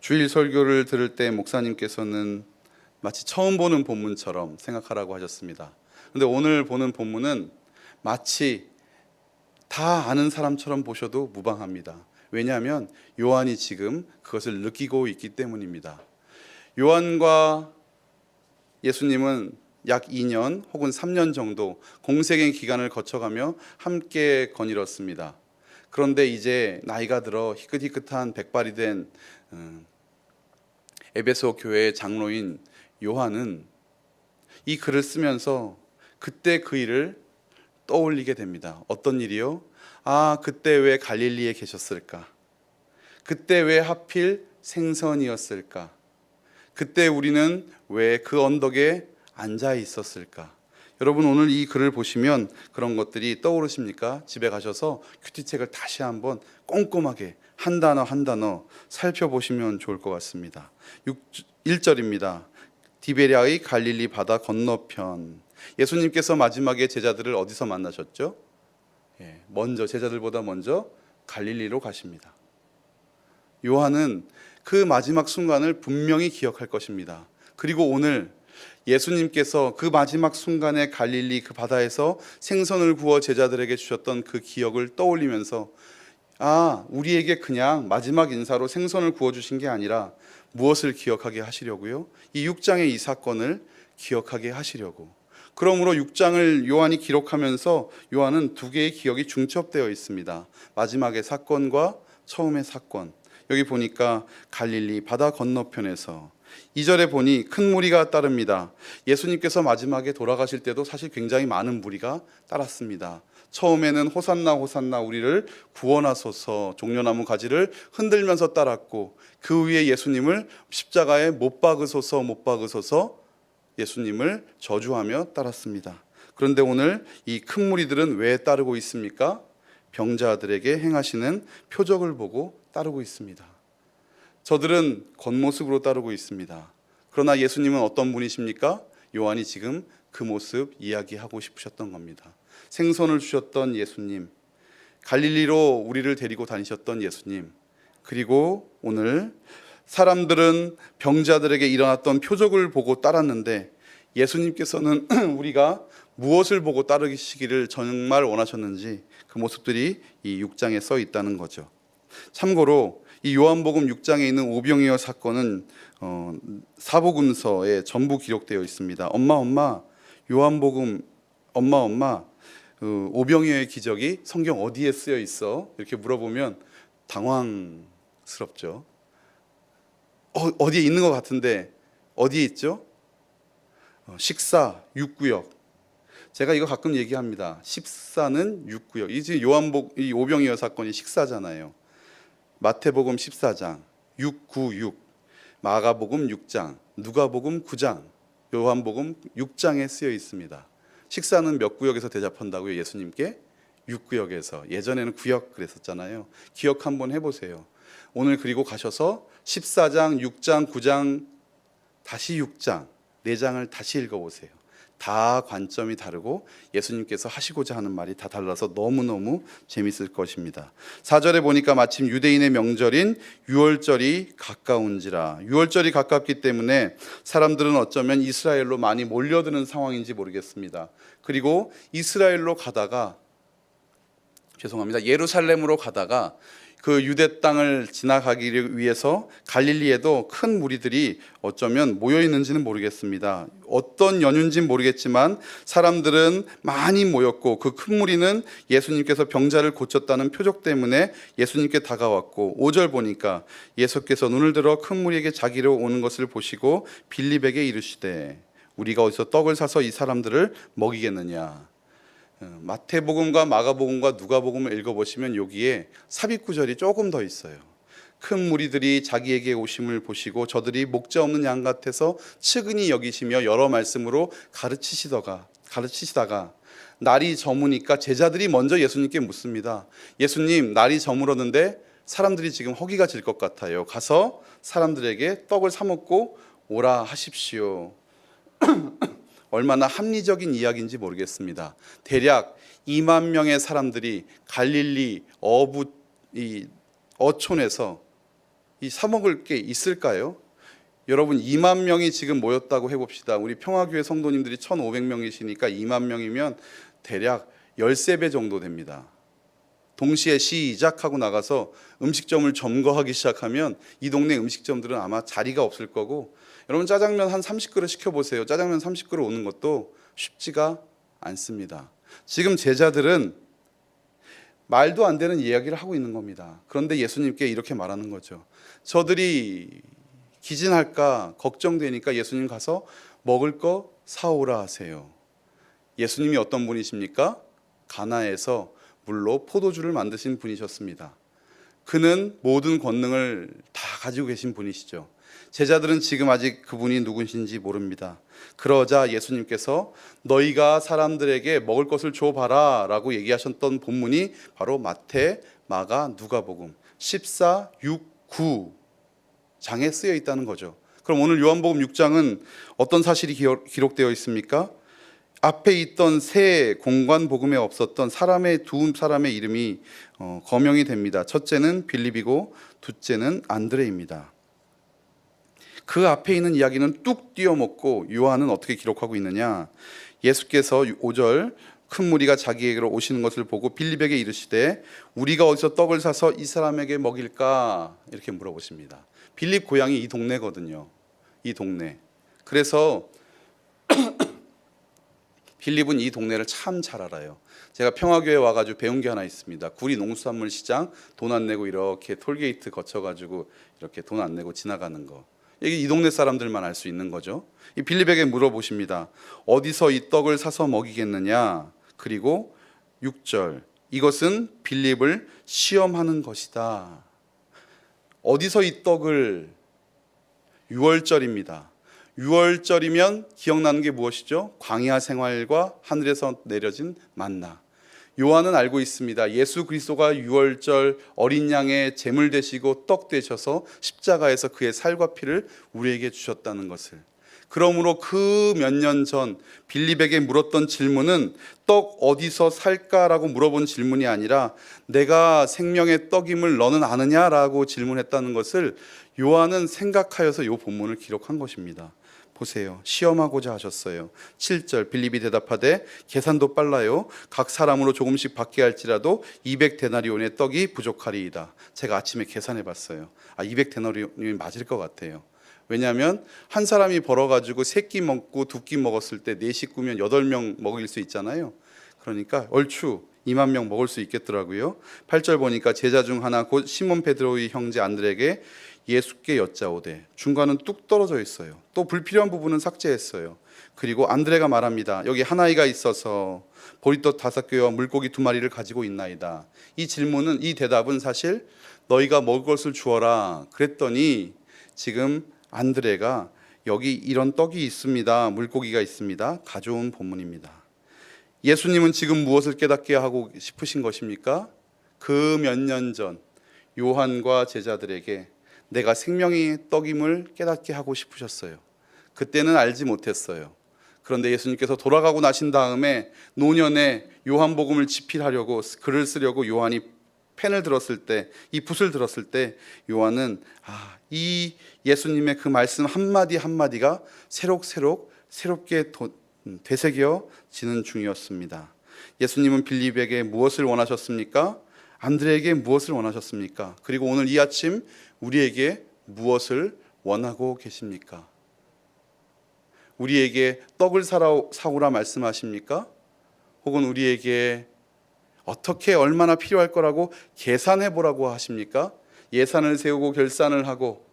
주일 설교를 들을 때 목사님께서는 마치 처음 보는 본문처럼 생각하라고 하셨습니다. 근데 오늘 보는 본문은 마치 다 아는 사람처럼 보셔도 무방합니다. 왜냐하면 요한이 지금 그것을 느끼고 있기 때문입니다. 요한과 예수님은 약 2년 혹은 3년 정도 공생의 기간을 거쳐가며 함께 거닐었습니다. 그런데 이제 나이가 들어 희끗희끗한 백발이 된 음, 에베소 교회의 장로인 요한은 이 글을 쓰면서 그때 그 일을 떠올리게 됩니다. 어떤 일이요? 아, 그때 왜 갈릴리에 계셨을까? 그때 왜 하필 생선이었을까? 그때 우리는 왜 그 언덕에 앉아 있었을까? 여러분 오늘 이 글을 보시면 그런 것들이 떠오르십니까? 집에 가셔서 큐티책을 다시 한번 꼼꼼하게 한 단어 한 단어 살펴보시면 좋을 것 같습니다. 1절입니다. 디베리아의 갈릴리 바다 건너편. 예수님께서 마지막에 제자들을 어디서 만나셨죠? 예, 먼저 제자들보다 먼저 갈릴리로 가십니다. 요한은 그 마지막 순간을 분명히 기억할 것입니다. 그리고 오늘 예수님께서 그 마지막 순간에 갈릴리 그 바다에서 생선을 구워 제자들에게 주셨던 그 기억을 떠올리면서 아, 우리에게 그냥 마지막 인사로 생선을 구워 주신 게 아니라 무엇을 기억하게 하시려고요? 이 6장의 이 사건을 기억하게 하시려고. 그러므로 6장을 요한이 기록하면서 요한은 두 개의 기억이 중첩되어 있습니다. 마지막의 사건과 처음의 사건. 여기 보니까 갈릴리 바다 건너편에서 2절에 보니 큰 무리가 따릅니다. 예수님께서 마지막에 돌아가실 때도 사실 굉장히 많은 무리가 따랐습니다. 처음에는 호산나 호산나 우리를 구원하소서 종려나무 가지를 흔들면서 따랐고 그 위에 예수님을 십자가에 못 박으소서 못 박으소서 예수님을 저주하며 따랐습니다. 그런데 오늘 이 큰 무리들은 왜 따르고 있습니까? 병자들에게 행하시는 표적을 보고 따르고 있습니다. 저들은 겉모습으로 따르고 있습니다. 그러나 예수님은 어떤 분이십니까? 요한이 지금 그 모습 이야기하고 싶으셨던 겁니다. 생선을 주셨던 예수님, 갈릴리로 우리를 데리고 다니셨던 예수님, 그리고 오늘 사람들은 병자들에게 일어났던 표적을 보고 따랐는데 예수님께서는 우리가 무엇을 보고 따르시기를 정말 원하셨는지 그 모습들이 이 6장에 써 있다는 거죠. 참고로 이 요한복음 6장에 있는 오병이어 사건은 어, 사복음서에 전부 기록되어 있습니다. 엄마 엄마 요한복음 엄마 엄마 그 오병이어의 기적이 성경 어디에 쓰여 있어? 이렇게 물어보면 당황스럽죠. 어, 어디에 있는 것 같은데 어디에 있죠? 어, 식사 6구역. 제가 이거 가끔 얘기합니다. 식사는 6구역. 이 지금 요한복 이 오병이어 사건이 식사잖아요. 마태복음 14장 696, 마가복음 6장, 누가복음 9장, 요한복음 6장에 쓰여 있습니다. 식사는 몇 구역에서 대접한다고요? 예수님께 6구역에서 예전에는 구역 그랬었잖아요. 기억 한번 해보세요. 오늘 그리고 가셔서 14장, 6장, 9장 다시 6장, 4장을 다시 읽어보세요. 다 관점이 다르고 예수님께서 하시고자 하는 말이 다 달라서 너무너무 재밌을 것입니다. 4절에 보니까 마침 유대인의 명절인 유월절이 가까운지라. 유월절이 가깝기 때문에 사람들은 어쩌면 이스라엘로 많이 몰려드는 상황인지 모르겠습니다. 그리고 이스라엘로 가다가 죄송합니다. 예루살렘으로 가다가 그 유대 땅을 지나가기 위해서 갈릴리에도 큰 무리들이 어쩌면 모여 있는지는 모르겠습니다. 어떤 연유인지는 모르겠지만 사람들은 많이 모였고 그 큰 무리는 예수님께서 병자를 고쳤다는 표적 때문에 예수님께 다가왔고 5절 보니까 예수께서 눈을 들어 큰 무리에게 자기로 오는 것을 보시고 빌립에게 이르시되 우리가 어디서 떡을 사서 이 사람들을 먹이겠느냐 어, 마태복음과 마가복음과 누가복음을 읽어보시면 여기에 삽입 구절이 조금 더 있어요. 큰 무리들이 자기에게 오심을 보시고 저들이 목자 없는 양 같아서 측은히 여기시며 여러 말씀으로 가르치시다가 가르치시다가 날이 저무니까 제자들이 먼저 예수님께 묻습니다. 예수님 날이 저물었는데 사람들이 지금 허기가 질 것 같아요. 가서 사람들에게 떡을 사 먹고 오라 하십시오. 얼마나 합리적인 이야기인지 모르겠습니다. 대략 2만 명의 사람들이 갈릴리 어부 이 어촌에서 이 사 먹을 게 있을까요? 여러분 2만 명이 지금 모였다고 해봅시다. 우리 평화교회 성도님들이 1,500명이시니까 2만 명이면 대략 13배 정도 됩니다. 동시에 시작하고 나가서 음식점을 점거하기 시작하면 이 동네 음식점들은 아마 자리가 없을 거고 여러분 짜장면 한 30그릇 시켜 보세요. 짜장면 30그릇 오는 것도 쉽지가 않습니다. 지금 제자들은 말도 안 되는 이야기를 하고 있는 겁니다. 그런데 예수님께 이렇게 말하는 거죠. 저들이 기진할까 걱정되니까 예수님 가서 먹을 거 사오라 하세요. 예수님이 어떤 분이십니까? 가나에서 물로 포도주를 만드신 분이셨습니다. 그는 모든 권능을 다 가지고 계신 분이시죠. 제자들은 지금 아직 그분이 누구신지 모릅니다. 그러자 예수님께서 너희가 사람들에게 먹을 것을 줘봐라 라고 얘기하셨던 본문이 바로 마태, 마가, 누가복음 14, 6, 9 장에 쓰여 있다는 거죠. 그럼 오늘 요한복음 6장은 어떤 사실이 기록- 기록되어 있습니까? 앞에 있던 세 공관 복음에 없었던 사람의 두 사람의 이름이 어, 거명이 됩니다. 첫째는 빌립이고 둘째는 안드레입니다. 그 앞에 있는 이야기는 뚝 띄어먹고 요한은 어떻게 기록하고 있느냐? 예수께서 5절 큰 무리가 자기에게로 오시는 것을 보고 빌립에게 이르시되 우리가 어디서 떡을 사서 이 사람에게 먹일까 이렇게 물어보십니다. 빌립 고향이 이 동네거든요. 이 동네. 그래서 빌립은 이 동네를 참 잘 알아요. 제가 평화교회 와가지고 배운 게 하나 있습니다. 구리 농수산물 시장 돈 안 내고 이렇게 톨게이트 거쳐가지고 이렇게 돈 안 내고 지나가는 거. 이 동네 사람들만 알 수 있는 거죠. 이 빌립에게 물어보십니다. 어디서 이 떡을 사서 먹이겠느냐? 그리고 6절 이것은 빌립을 시험하는 것이다. 어디서 이 떡을 6월절입니다. 6월절이면 기억나는 게 무엇이죠? 광야 생활과 하늘에서 내려진 만나. 요한은 알고 있습니다. 예수 그리스도가 6월절 어린 양의 제물 되시고 떡 되셔서 십자가에서 그의 살과 피를 우리에게 주셨다는 것을. 그러므로 그 몇 년 전 빌립에게 물었던 질문은 떡 어디서 살까라고 물어본 질문이 아니라 내가 생명의 떡임을 너는 아느냐라고 질문했다는 것을 요한은 생각하여서 요 본문을 기록한 것입니다. 보세요. 시험하고자 하셨어요. 7절 빌립이 대답하되 계산도 빨라요. 각 사람으로 조금씩 받게 할지라도 200데나리온의 떡이 부족하리이다. 제가 아침에 계산해 봤어요. 아 200데나리온이 맞을 것 같아요. 왜냐하면 한 사람이 벌어가지고 세 끼 먹고 두 끼 먹었을 때 네 식구면 여덟 명 먹일 수 있잖아요. 그러니까 얼추 2만 명 먹을 수 있겠더라고요. 8절 보니까 제자 중 하나 곧 시몬 베드로의 형제 안드레에게 예수께 여짜오되 중간은 뚝 떨어져 있어요. 또 불필요한 부분은 삭제했어요. 그리고 안드레가 말합니다. 여기 한 아이가 있어서 보리떡 다섯 개와 물고기 두 마리를 가지고 있나이다. 이 질문은 이 대답은 사실 너희가 먹을 것을 주어라 그랬더니 지금 안드레가 여기 이런 떡이 있습니다. 물고기가 있습니다. 가져온 본문입니다. 예수님은 지금 무엇을 깨닫게 하고 싶으신 것입니까? 그 몇 년 전 요한과 제자들에게 내가 생명의 떡임을 깨닫게 하고 싶으셨어요. 그때는 알지 못했어요. 그런데 예수님께서 돌아가고 나신 다음에 노년에 요한복음을 집필하려고 글을 쓰려고 요한이 펜을 들었을 때, 이 붓을 들었을 때 요한은 아, 이 예수님의 그 말씀 한마디 한마디가 새록새록 새롭게 도- 음, 되새겨지는 중이었습니다. 예수님은 빌립에게 무엇을 원하셨습니까? 안드레에게 무엇을 원하셨습니까? 그리고 오늘 이 아침 우리에게 무엇을 원하고 계십니까? 우리에게 떡을 사오라 말씀하십니까? 혹은 우리에게 어떻게 얼마나 필요할 거라고 계산해 보라고 하십니까? 예산을 세우고 결산을 하고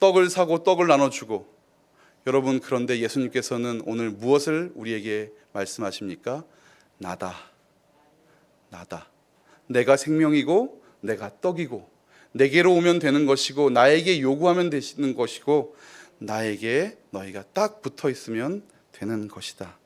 떡을 사고 떡을 나눠주고 여러분 그런데 예수님께서는 오늘 무엇을 우리에게 말씀하십니까? 나다. 나다. 내가 생명이고 내가 떡이고 내게로 오면 되는 것이고 나에게 요구하면 되시는 것이고 나에게 너희가 딱 붙어 있으면 되는 것이다.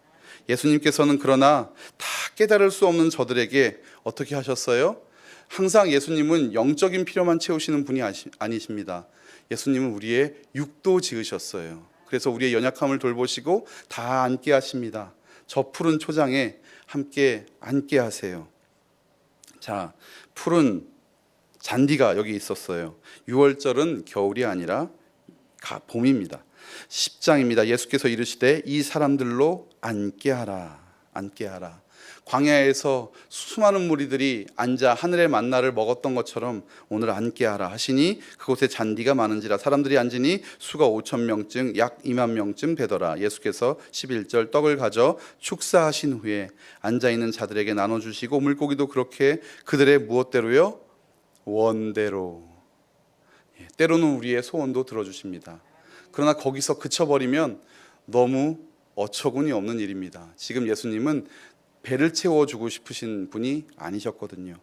예수님께서는 그러나 다 깨달을 수 없는 저들에게 어떻게 하셨어요? 항상 예수님은 영적인 필요만 채우시는 분이 아니십니다. 예수님은 우리의 육도 지으셨어요. 그래서 우리의 연약함을 돌보시고 다 앉게 하십니다. 저 푸른 초장에 함께 앉게 하세요. 자, 푸른 잔디가 여기 있었어요. 6월절은 겨울이 아니라 가- 봄입니다. 10장입니다. 예수께서 이르시되 이 사람들로 앉게 하라. 앉게 하라. 광야에서 수많은 무리들이 앉아 하늘의 만나를 먹었던 것처럼 오늘 앉게 하라 하시니 그곳에 잔디가 많은지라 사람들이 앉으니 수가 5천 명쯤 약 2만 명쯤 되더라 예수께서 11절 떡을 가져 축사하신 후에 앉아 있는 자들에게 나눠 주시고 물고기도 그렇게 그들의 무엇대로요 원대로 예, 때로는 우리의 소원도 들어주십니다. 그러나 거기서 그쳐버리면 너무 어처구니 없는 일입니다. 지금 예수님은 배를 채워주고 싶으신 분이 아니셨거든요.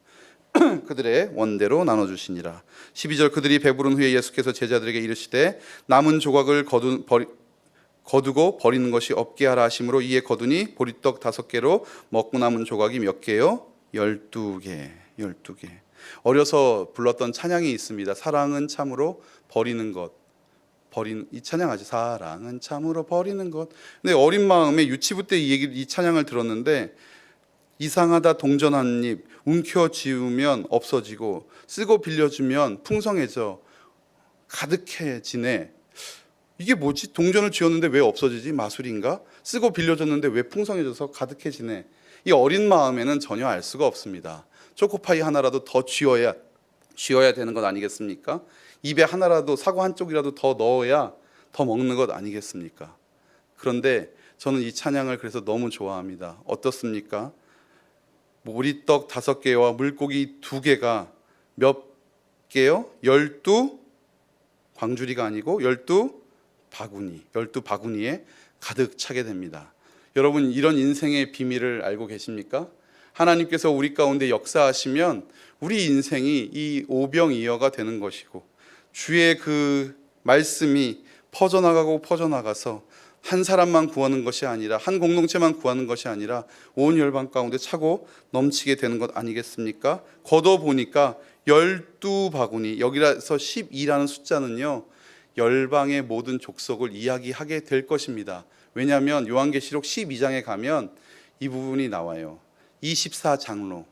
그들의 원대로 나눠주시니라. 12절 그들이 배부른 후에 예수께서 제자들에게 이르시되 남은 조각을 거두, 버리, 거두고 버리는 것이 없게 하라 하심으로 이에 거두니 보리떡 다섯 개로 먹고 남은 조각이 몇 개요? 열두 개, 열두 개. 어려서 불렀던 찬양이 있습니다. 사랑은 참으로 버리는 것. 버리는 이 찬양 아죠? 사랑은 참으로 버리는 것. 근데 어린 마음에 유치부 때 이 얘기 이 찬양을 들었는데 이상하다 동전 한 입 움켜 쥐우면 없어지고 쓰고 빌려주면 풍성해져 가득해지네. 이게 뭐지? 동전을 쥐었는데 왜 없어지지? 마술인가? 쓰고 빌려줬는데 왜 풍성해져서 가득해지네. 이 어린 마음에는 전혀 알 수가 없습니다. 초코파이 하나라도 더 쥐어야 쥐어야 되는 것 아니겠습니까? 입에 하나라도 사과 한 쪽이라도 더 넣어야 더 먹는 것 아니겠습니까? 그런데 저는 이 찬양을 그래서 너무 좋아합니다. 어떻습니까? 보리떡 다섯 개와 물고기 두 개가 몇 개요? 열두 광주리가 아니고 열두 바구니, 열두 바구니에 가득 차게 됩니다. 여러분 이런 인생의 비밀을 알고 계십니까? 하나님께서 우리 가운데 역사하시면 우리 인생이 이 오병이어가 되는 것이고 주의 그 말씀이 퍼져나가고 퍼져나가서 한 사람만 구하는 것이 아니라 한 공동체만 구하는 것이 아니라 온 열방 가운데 차고 넘치게 되는 것 아니겠습니까? 걷어 보니까 열두 바구니 여기라서 12라는 숫자는요 열방의 모든 족속을 이야기하게 될 것입니다. 왜냐하면 요한계시록 12장에 가면 이 부분이 나와요. 24장로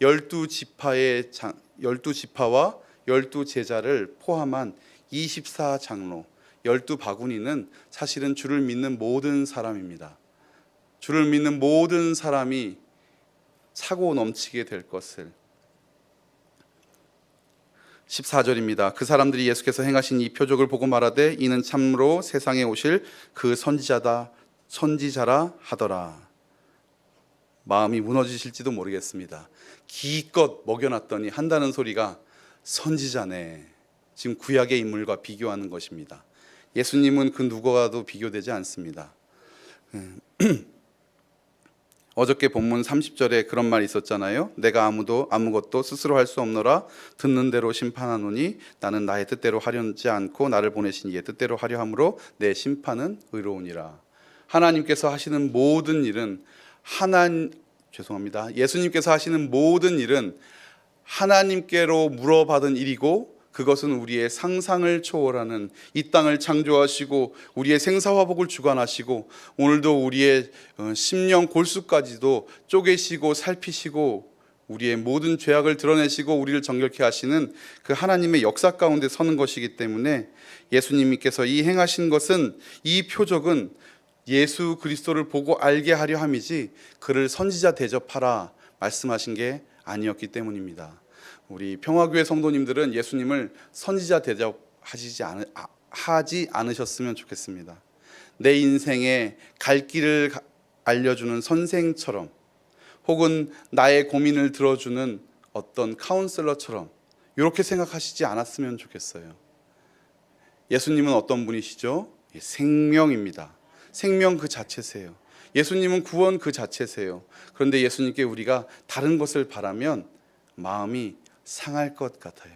열두 지파의 장, 열두 지파와 열두 제자를 포함한 24장로 열두 바구니는 사실은 주를 믿는 모든 사람입니다. 주를 믿는 모든 사람이 차고 넘치게 될 것을 14절입니다. 그 사람들이 예수께서 행하신 이 표적을 보고 말하되 이는 참으로 세상에 오실 그 선지자다 선지자라 하더라. 마음이 무너지실지도 모르겠습니다. 기껏 먹여놨더니 한다는 소리가 선지자네. 지금 구약의 인물과 비교하는 것입니다. 예수님은 그 누구와도 비교되지 않습니다. 음. 어저께 본문 30절에 그런 말이 있었잖아요. 내가 아무도 아무것도 스스로 할 수 없노라 듣는 대로 심판하노니 나는 나의 뜻대로 하려지 않고 나를 보내신 이의 뜻대로 하려 함으로 내 심판은 의로우니라. 하나님께서 하시는 모든 일은 하나 죄송합니다. 예수님께서 하시는 모든 일은 하나님께로 물어받은 일이고 그것은 우리의 상상을 초월하는 이 땅을 창조하시고 우리의 생사화복을 주관하시고 오늘도 우리의 어, 심령 골수까지도 쪼개시고 살피시고 우리의 모든 죄악을 드러내시고 우리를 정결케 하시는 그 하나님의 역사 가운데 서는 것이기 때문에 예수님께서 이 행하신 것은 이 표적은 예수 그리스도를 보고 알게 하려 함이지 그를 선지자 대접하라 말씀하신 게 아니었기 때문입니다. 우리 평화교회 성도님들은 예수님을 선지자 대접하시지 않, 아, 하지 않으셨으면 좋겠습니다. 내 인생의 갈 길을 가- 알려주는 선생처럼 혹은 나의 고민을 들어주는 어떤 카운슬러처럼 이렇게 생각하시지 않았으면 좋겠어요. 예수님은 어떤 분이시죠? 예, 생명입니다. 생명 그 자체세요. 예수님은 구원 그 자체세요. 그런데 예수님께 우리가 다른 것을 바라면 마음이 상할 것 같아요.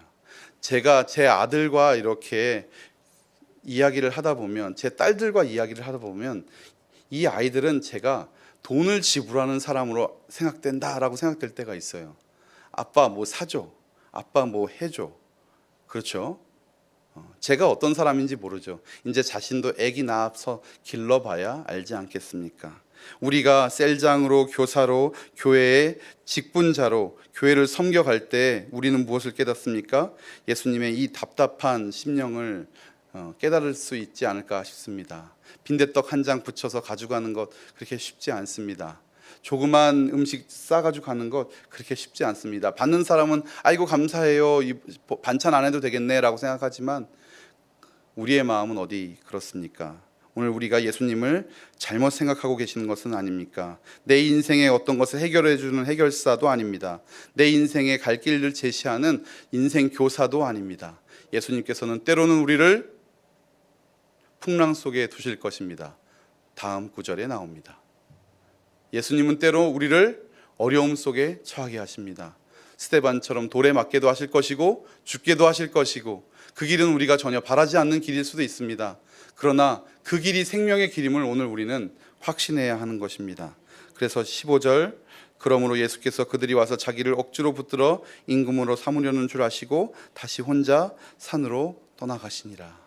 제가 제 아들과 이렇게 이야기를 하다 보면 제 딸들과 이야기를 하다 보면 이 아이들은 제가 돈을 지불하는 사람으로 생각된다라고 생각될 때가 있어요. 아빠 뭐 사줘. 아빠 뭐 해줘. 그렇죠? 어, 제가 어떤 사람인지 모르죠. 이제 자신도 아기 낳아서 길러봐야 알지 않겠습니까? 우리가 셀장으로 교사로 교회의 직분자로 교회를 섬겨갈 때 우리는 무엇을 깨닫습니까? 예수님의 이 답답한 심령을 어, 깨달을 수 있지 않을까 싶습니다. 빈대떡 한 장 붙여서 가져가는 것 그렇게 쉽지 않습니다. 조그만 음식 싸가지고 가는 것 그렇게 쉽지 않습니다. 받는 사람은 아이고 감사해요. 이 반찬 안 해도 되겠네라고 생각하지만 우리의 마음은 어디 그렇습니까? 오늘 우리가 예수님을 잘못 생각하고 계시는 것은 아닙니까? 내 인생의 어떤 것을 해결해 주는 해결사도 아닙니다. 내 인생의 갈 길을 제시하는 인생 교사도 아닙니다. 예수님께서는 때로는 우리를 풍랑 속에 두실 것입니다. 다음 구절에 나옵니다. 예수님은 때로 우리를 어려움 속에 처하게 하십니다. 스테반처럼 돌에 맞게도 하실 것이고 죽게도 하실 것이고 그 길은 우리가 전혀 바라지 않는 길일 수도 있습니다. 그러나 그 길이 생명의 길임을 오늘 우리는 확신해야 하는 것입니다. 그래서 15절 그러므로 예수께서 그들이 와서 자기를 억지로 붙들어 임금으로 삼으려는 줄 아시고 다시 혼자 산으로 떠나가시니라.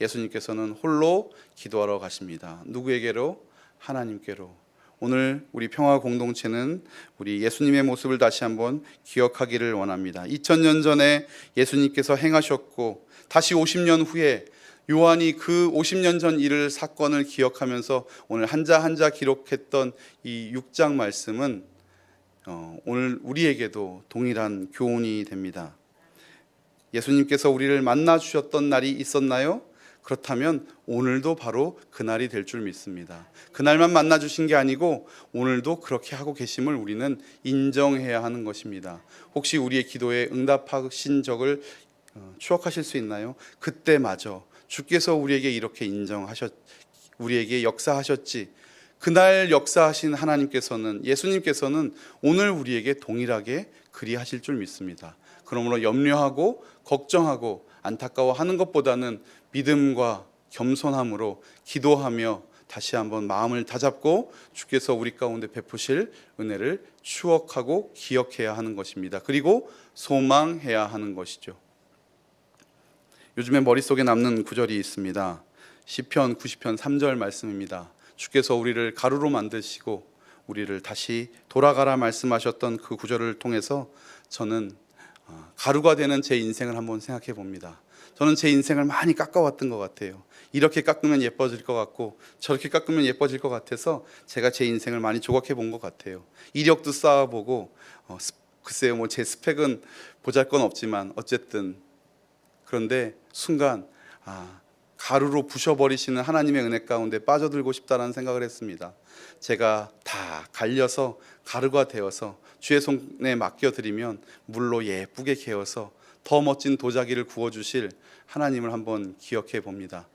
예수님께서는 홀로 기도하러 가십니다. 누구에게로? 하나님께로. 오늘 우리 평화 공동체는 우리 예수님의 모습을 다시 한번 기억하기를 원합니다. 2000년 전에 예수님께서 행하셨고 다시 50년 후에 요한이 그 50년 전 일을 사건을 기억하면서 오늘 한자 한자 기록했던 이 6장 말씀은 어, 오늘 우리에게도 동일한 교훈이 됩니다. 예수님께서 우리를 만나 주셨던 날이 있었나요? 그렇다면 오늘도 바로 그날이 될 줄 믿습니다. 그날만 만나 주신 게 아니고 오늘도 그렇게 하고 계심을 우리는 인정해야 하는 것입니다. 혹시 우리의 기도에 응답하신 적을 어, 추억하실 수 있나요? 그때마저 주께서 우리에게 이렇게 인정하셨 우리에게 역사하셨지. 그날 역사하신 하나님께서는 예수님께서는 오늘 우리에게 동일하게 그리하실 줄 믿습니다. 그러므로 염려하고 걱정하고 안타까워하는 것보다는 믿음과 겸손함으로 기도하며 다시 한번 마음을 다잡고 주께서 우리 가운데 베푸실 은혜를 추억하고 기억해야 하는 것입니다. 그리고 소망해야 하는 것이죠. 요즘에 머릿속에 남는 구절이 있습니다. 시편 90편 3절 말씀입니다. 주께서 우리를 가루로 만드시고 우리를 다시 돌아가라 말씀하셨던 그 구절을 통해서 저는 어, 가루가 되는 제 인생을 한번 생각해 봅니다. 저는 제 인생을 많이 깎아왔던 것 같아요. 이렇게 깎으면 예뻐질 것 같고 저렇게 깎으면 예뻐질 것 같아서 제가 제 인생을 많이 조각해 본 것 같아요. 이력도 쌓아보고 어, 스- 글쎄요 뭐 제 스펙은 보잘건 없지만 어쨌든 그런데 순간 아, 가루로 부셔버리시는 하나님의 은혜 가운데 빠져들고 싶다라는 생각을 했습니다. 제가 다 갈려서 가루가 되어서 주의 손에 맡겨드리면 물로 예쁘게 개어서 더 멋진 도자기를 구워주실 하나님을 한번 기억해 봅니다.